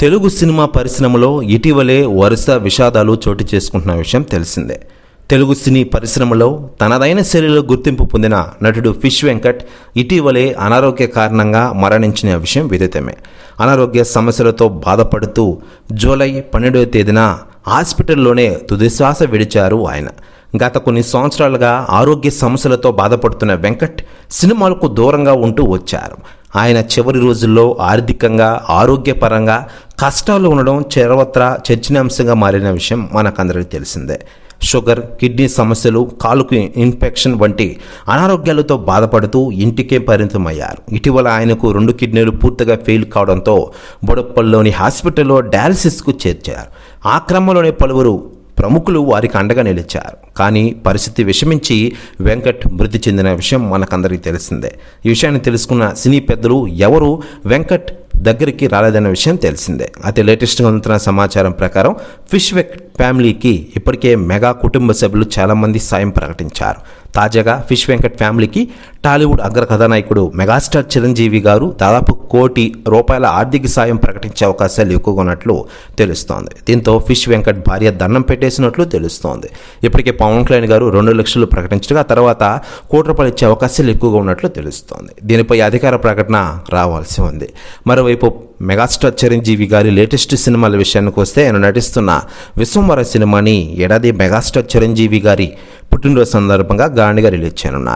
Telugu cinema పరిశ్రమలో ఇటీవలే వరుస విషాదాలు చోటు చేసుకుంటున్న విషయం తెలిసిందే. తెలుగు సినీ పరిశ్రమలో తనదైన శైలిలో గుర్తింపు పొందిన నటుడు ఫిష్ వెంకట్ ఇటీవలే అనారోగ్య కారణంగా మరణించిన విషయం విదితమే. అనారోగ్య సమస్యలతో బాధపడుతూ జూలై పన్నెండవ తేదీన హాస్పిటల్లోనే తుదిశ్వాస విడిచారు ఆయన. గత కొన్ని సంవత్సరాలుగా ఆరోగ్య సమస్యలతో బాధపడుతున్న వెంకట్ సినిమాలకు దూరంగా ఉంటూ వచ్చారు. ఆయన చివరి రోజుల్లో ఆర్థికంగా ఆరోగ్యపరంగా కష్టాలు ఉండడం చెరవత్రా చర్చనీయాంశంగా మారిన విషయం మనకందరికీ తెలిసిందే. షుగర్ కిడ్నీ సమస్యలు కాలుకు ఇన్ఫెక్షన్ వంటి అనారోగ్యాలతో బాధపడుతూ ఇంటికే పరిమితమయ్యారు. ఇటీవల ఆయనకు రెండు కిడ్నీలు పూర్తిగా ఫెయిల్ కావడంతో బొడప్పల్లోని హాస్పిటల్లో డయాలసిస్కు చేర్చారు. ఆ క్రమంలోనే పలువురు ప్రముఖులు వారికి అండగా నిలిచారు. కానీ పరిస్థితి విషమించి వెంకట్ మృతి చెందిన విషయం మనకందరికీ తెలిసిందే. ఈ విషయాన్ని తెలుసుకున్న సినీ పెద్దలు ఎవరు వెంకట్ దగ్గరికి రాలేదన్న విషయం తెలిసిందే. అయితే లేటెస్ట్గా అందుతున్న సమాచారం ప్రకారం ఫిష్ వెక్ ఫ్యామిలీకి ఇప్పటికే మెగా కుటుంబ సభ్యులు చాలామంది సాయం ప్రకటించారు. తాజాగా ఫిష్ వెంకట్ ఫ్యామిలీకి టాలీవుడ్ అగ్ర కథానాయకుడు మెగాస్టార్ చిరంజీవి గారు దాదాపు కోటి రూపాయల ఆర్థిక సాయం ప్రకటించే అవకాశాలు ఎక్కువగా ఉన్నట్లు తెలుస్తోంది. దీంతో ఫిష్ వెంకట్ భార్య దండం పెట్టేసినట్లు తెలుస్తోంది. ఇప్పటికే పవన్ కళ్యాణ్ గారు రెండు లక్షలు ప్రకటించగా తర్వాత కోటి రూపాయలు ఇచ్చే అవకాశాలు ఎక్కువగా ఉన్నట్లు తెలుస్తోంది. దీనిపై అధికార ప్రకటన రావాల్సి ఉంది. మరోవైపు మెగాస్టార్ చిరంజీవి గారి లేటెస్ట్ సినిమాల విషయానికి వస్తే ఆయన నటిస్తున్న విశ్వంవర సినిమాని ఏడాది మెగాస్టార్ చిరంజీవి గారి పుట్టినరోజు సందర్భంగా గాండిగా రిలీజ్ చేయనున్నారు.